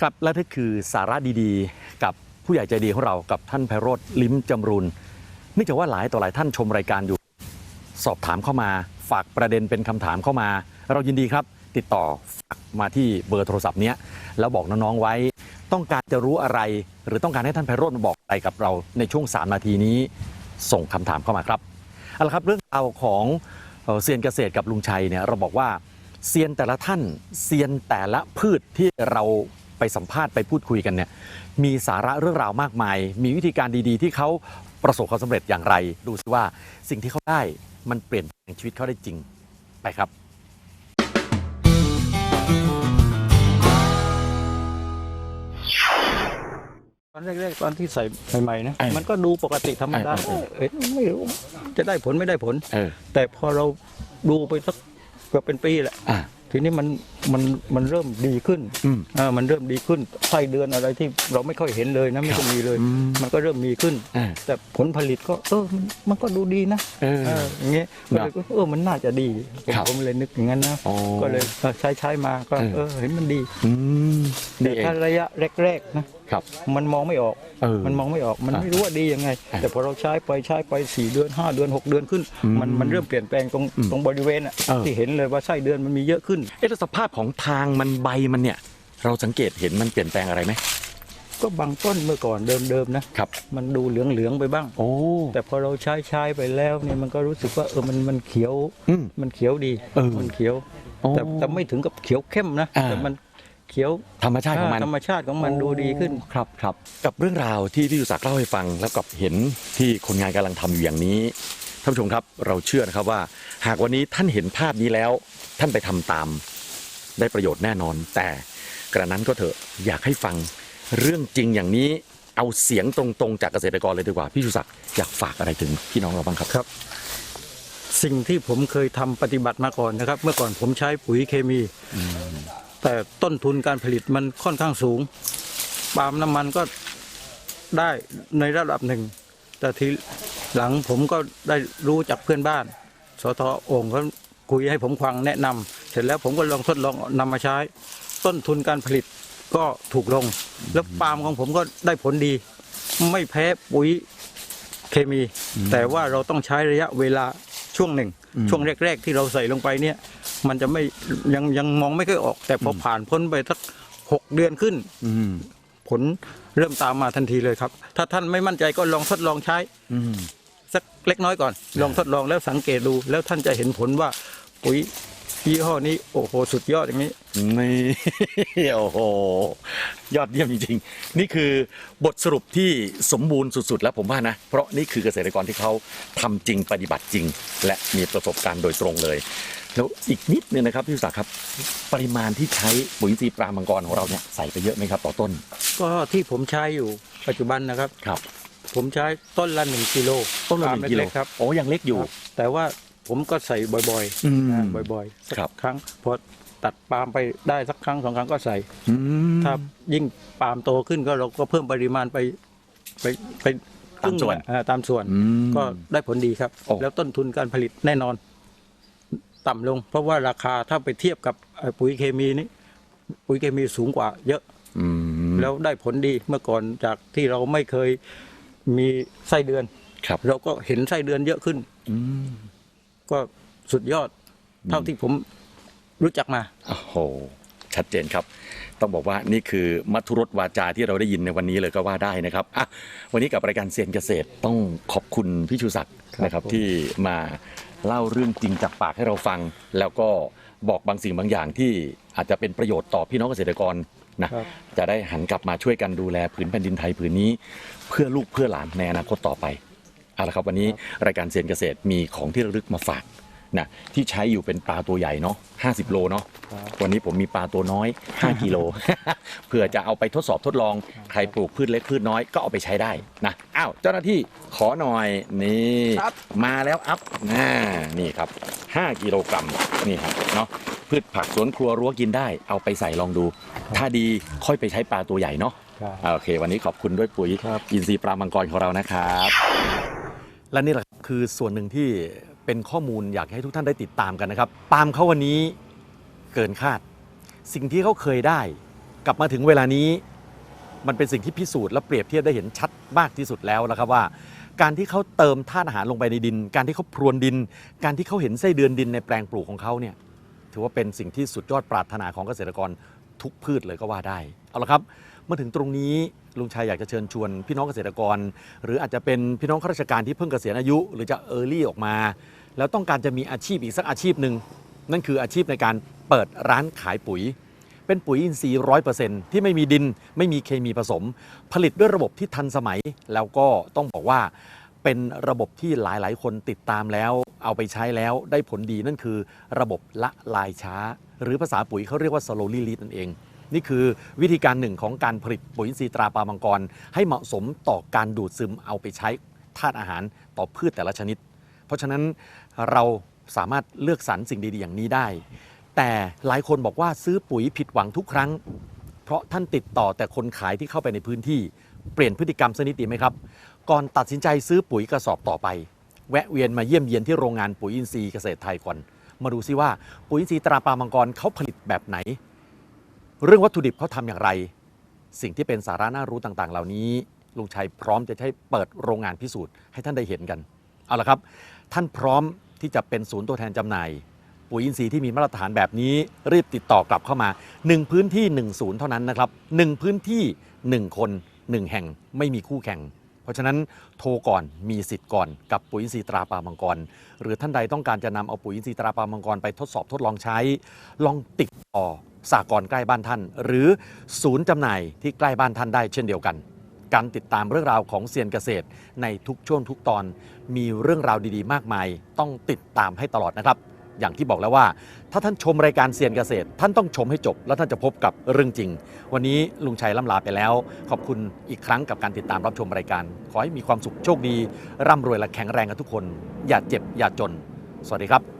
ครับและนี่คือสาระดีๆ กับผู้ใหญ่ใจดีของเรากับท่านไพโรธลิ้มจำรุนเนื่องจากว่าหลายต่อหลายท่านชมรายการอยู่ สอบถามเข้ามา ฝากประเด็นเป็นคำถามเข้ามา เรายินดีครับ ติดต่อฝากมาที่เบอร์โทรศัพท์เนี้ยแล้วบอกน้องๆไว้ ต้องการจะรู้อะไร หรือต้องการให้ท่านไพโรธมาบอกอะไรกับเราในช่วง 3 นาทีนี้ ส่งคำถามเข้ามาครับเอาละครับเรื่องราวของเอ่อเซียนเกษตรกับลุงชัยเนี่ยเราบอกว่าเซียนแต่ละท่านเซียนแต่ละพืชที่เรา ไปสัมภาษณ์ไปพูดคุยกันเนี่ยมีสาระเรื่องราวมากมาย มีวิธีการดีๆ ที่เขาประสบความสำเร็จอย่างไร ดูซิว่าสิ่งที่เขาได้มันเปลี่ยนแปลงชีวิตเขาได้จริงไปครับ ตอนแรกๆตอนที่ใส่ใหม่ๆนะเออมันก็ดูปกติธรรมดาเออเออเอ้ยไม่รู้จะได้ผลไม่ได้ผล เออ แต่พอเราดูไปสักเกือบเป็นปีแหละอะทีนี้มันมันมันเริ่มดีขึ้นอืมอ่ามันเริ่มดีขึ้นไส้เดือนอะไรที่เราไม่ค่อยเห็นเลยนะไม่ค่อยมีเลย อืมมันก็เริ่มมีขึ้น อะแต่ผลผลิตก็เออมันมันก็ดูดีนะเออ เอออย่างเงี้ยก็เลยเออมันน่าจะดีผมครับผมเลยนึกอย่างนั้นนะอ๋อก็เลยเออใช้ใช้มาก็เออ เออเห็นมันดีอืมแต่นี่เองถ้าระยะแรกๆนะ ครับ มันมองไม่ออก เออมันมองไม่ออก มันอะไม่รู้ว่าดียังไงอะแต่พอเราใช้ไปใช้ไปสี่เดือนห้าเดือนหกเดือนขึ้นอืมมันมันเริ่มเปลี่ยนแปลงตรงอืมตรงบริเวณอะเออ ที่เห็นเลยว่าไส้เดือนมันมีเยอะขึ้น เอ๊ะแล้วสภาพของทางมันใบมันเนี่ย เราสังเกตเห็นมันเปลี่ยนแปลงอะไรไหมก็บางต้นเมื่อก่อนเดิมๆนะครับ มันดูเหลืองๆไปบ้าง โอ้ แต่พอเราใช้ใช้ไปแล้วเนี่ยมันก็รู้สึกว่าเออมันมันเขียวอืมมันเขียวดีเออมันเขียว โอ้แต่แต่ไม่ถึงกับเขียวเข้มนะอ่า แต่มันเขียวธรรมชาติของมัน ธรรมชาติของมันดูดีขึ้น ครับครับกับเรื่องราวที่พี่ยุศักดิ์เล่าให้ฟังแล้วกับเห็นที่คนงานกำลังทำอยู่อย่างนี้ท่านผู้ชมครับเราเชื่อนะครับว่า หากวันนี้ท่านเห็นภาพนี้แล้ว ท่านไปทำตาม ได้ประโยชน์แน่นอน แต่กระนั้นก็เถอะอยากให้ฟังเรื่องจริงอย่างนี้เอาเสียงตรงๆ จากเกษตรกรเลยดีกว่าพี่ยุศักดิ์อยากฝากอะไรถึงพี่น้องเราบ้างครับครับ สิ่งที่ผมเคยทำปฏิบัติมาก่อนนะครับ เมื่อก่อนผมใช้ปุ๋ยเคมี แต่ต้นทุนการผลิตมันค่อนข้างสูงปาล์มน้ำมันก็ได้ในระดับหนึ่ง แต่ทีหลังผมก็ได้รู้จากเพื่อนบ้านสทองค์เขา คุยให้ผมฟังแนะนำเสร็จแล้วผมก็ลองทดลองนำมาใช้ ต้นทุนการผลิตก็ถูกลง แล้วปาล์มของผมก็ได้ผลดี ไม่แพ้ปุ๋ยเคมี แต่ว่าเราต้องใช้ระยะเวลาช่วงหนึ่งอืมช่วงแรก ๆ ที่เราใส่ลงไปเนี่ย มันจะไม่ยังยังมองไม่ค่อยออก แต่พอผ่านพ้นไปสักหกเดือนขึ้นอืมผลเริ่มตามมาทันทีเลยครับ ถ้าท่านไม่มั่นใจก็ลองทดลองใช้อืมสักเล็กน้อยก่อน ลองทดลองแล้วสังเกตดู แล้วท่านจะเห็นผลว่า ปุ๋ยยี่ห้อนี้โอ้โหสุดยอดอย่างนี้ นี่ โอ้โห ยอดเยี่ยมจริงๆ นี่คือบทสรุปที่สมบูรณ์สุดๆ แล้วผมว่านะ เพราะนี่คือเกษตรกรที่เขาทำจริงปฏิบัติจริง และมีประสบการณ์โดยตรงเลย แล้วอีกนิดนึงนะครับพี่วิศักดิ์ครับ ปริมาณที่ใช้ปุ๋ยอินทรีย์ปลามังกรของเราเนี่ยใส่ไปเยอะไหมครับ ต่อต้น ก็ที่ผมใช้อยู่ปัจจุบันนะครับครับ ผมใช้ต้นละหนึ่งกิโลต้นละหนึ่งกิโลเล็ๆครับโอ้ยังเล็กอยู่ครับแต่ว่า ผมก็ใส่บ่อยอืม ๆนะบ่อยๆสักครับ ครั้งพอตัดปาล์มไปได้สักครั้งสองครั้งก็ใส่ อืม ถ้ายิ่งปาล์มโตขึ้นก็เราก็เพิ่มปริมาณไปไปไปตามส่วนอ่าตามส่วนอืมก็ได้ผลดีครับ โอ้ แล้วต้นทุนการผลิตแน่นอน ต่ำลง เพราะว่าราคาถ้าไปเทียบกับเอ่อปุ๋ยเคมีนี่ปุ๋ยเคมีสูงกว่า เยอะ อืมแล้วได้ผลดีเมื่อก่อนจากที่เราไม่เคยมีไส้เดือน ครับเราก็เห็นไส้เดือนเยอะขึ้น อืม ก็สุดยอดเท่าที่ผมรู้จักมาโอ้โหชัดเจนครับ ต้องบอกว่านี่คือมัทุรสวาจาที่เราได้ยินในวันนี้เลยก็ว่าได้นะครับอะวันนี้กับรายการเซียนเกษตรต้องขอบคุณพี่ชูศักดิ์ครับนะครับผมที่มาเล่าเรื่องจริงจากปากให้เราฟัง แล้วก็บอกบางสิ่งบางอย่างที่อาจจะเป็นประโยชน์ต่อพี่น้องเกษตรกรนะครับจะได้หันกลับมาช่วยกันดูแลผืนแผ่นดินไทยผืนนี้ เพื่อลูกเพื่อหลานในอนาคตต่อไป เอาละครับวันนี้รายการเซียนเกษตรมีของที่ระลึกมาฝากนะที่ใช้อยู่เป็นปลาตัวใหญ่เนาะ50 โลเนาะวันนี้ผมมีปลาตัวน้อย 5 กิโลเพื่อจะเอาไปทดสอบทดลองใครปลูกพืชเล็กพืชน้อยก็เอาไปใช้ได้นะอ้าวเจ้าหน้าที่ขอหน่อยนี่ครับมาแล้วอัพน่านี่ครับ 5 กิโลกรัมนี่ครับเนาะพืชผักสวนครัวรั้วกินได้ เอาไปใส่ลองดู ถ้าดีค่อยไปใช้ปลาตัวใหญ่เนาะครับโอเค วันนี้ขอบคุณด้วยปุ๋ยครับอินทรีย์ปลามังกรของเรานะครับ และนี่แหละคือส่วนหนึ่งที่เป็นข้อมูลอยากให้ทุกท่านได้ติดตามกันนะครับ ปาล์มเขาวันนี้เกินคาด สิ่งที่เขาเคยได้ กลับมาถึงเวลานี้ มันเป็นสิ่งที่พิสูจน์และเปรียบเทียบได้เห็นชัดมากที่สุดแล้วนะครับว่า การที่เขาเติมธาตุอาหารลงไปในดิน การที่เขาพรวนดิน การที่เขาเห็นไส้เดือนดินในแปลงปลูกของเขาเนี่ยถือว่าเป็นสิ่งที่สุดยอดปรารถนาของเกษตรกร ทุกพืชเลยก็ว่าได้ เอาละครับเมื่อถึงตรงนี้ลุงชัยอยากจะเชิญชวนพี่น้องเกษตรกร หรืออาจจะเป็นพี่น้องข้าราชการที่เพิ่งเกษียณอายุ หรือจะเออร์ลี่ออกมา แล้วต้องการจะมีอาชีพอีกสักอาชีพหนึ่งนั่นคืออาชีพในการเปิดร้านขายปุ๋ย เป็นปุ๋ยอินทรีย์ร้อยเปอร์เซ็นต์ที่ไม่มีดิน ไม่มีเคมีผสม ผลิตด้วยระบบที่ทันสมัย แล้วก็ต้องบอกว่า เป็นระบบที่หลายๆ คนติดตามแล้ว เอาไปใช้แล้วได้ผลดีนั่นคือ ระบบละลายช้า หรือภาษาปุ๋ยเขาเรียกว่า slowly lead นั่นเอง นี่คือวิธีการหนึ่งของการผลิตปุ๋ยอินทรีย์ตราปลามังกร ให้เหมาะสมต่อการดูดซึมเอาไปใช้ธาตุอาหารต่อพืชแต่ละชนิด เพราะฉะนั้นเราสามารถเลือกสรรสิ่งดี ๆ อย่างนี้ได้ แต่หลายคนบอกว่าซื้อปุ๋ยผิดหวังทุกครั้ง เพราะท่านติดต่อแต่คนขายที่เข้าไปในพื้นที่ เปลี่ยนพฤติกรรมสนิดดีไหมครับ ก่อนตัดสินใจซื้อปุ๋ยกระสอบต่อไป แวะเวียนมาเยี่ยมเยียนที่โรงงานปุ๋ยอินทรีย์เกษตรไทยก่อน มาดูซิว่าปุ๋ยอินทรีย์ตราปลามังกรเขาผลิตแบบไหน เรื่องวัตถุดิบเขาทำอย่างไร สิ่งที่เป็นสาระน่ารู้ต่างๆ เหล่านี้ลุงชัยพร้อมจะใช้เปิดโรงงานพิสูจน์ให้ท่านได้เห็นกันเอาละครับ ท่านพร้อมที่จะเป็นศูนย์ตัวแทนจำหน่ายปุ๋ยอินทรีย์ที่มีมาตรฐานแบบนี้รีบติดต่อกลับเข้ามา 1 พื้นที่ 1 ศูนย์เท่านั้นนะครับ 1 พื้นที่ 1 คน 1แห่งไม่มีคู่แข่ง เพราะฉะนั้นโทรก่อนมีสิทธิ์ก่อนกับปุ๋ยอินทรีย์ตราปลามังกร หรือท่านใดต้องการจะนำเอาปุ๋ยอินทรีย์ตราปลามังกรไปทดสอบทดลองใช้ ลองติดต่อสากลใกล้บ้านท่าน หรือศูนย์จำหน่ายที่ใกล้บ้านท่านได้เช่นเดียวกัน การติดตามเรื่องราวของเซียนเกษตร ในทุกช่วงทุกตอน มีเรื่องราวดีๆ มากมาย ต้องติดตามให้ตลอดนะครับ อย่างที่บอกแล้วว่า ถ้าท่านชมรายการเซียนเกษตร ท่านต้องชมให้จบ แล้วท่านจะพบกับเรื่องจริง วันนี้ลุงชัยล่ำลาไปแล้ว ขอบคุณอีกครั้งกับการติดตามรับชมรายการ ขอให้มีความสุขโชคดี ร่ำรวยและแข็งแรงกันทุกคน อย่าเจ็บอย่าจน สวัสดีครับ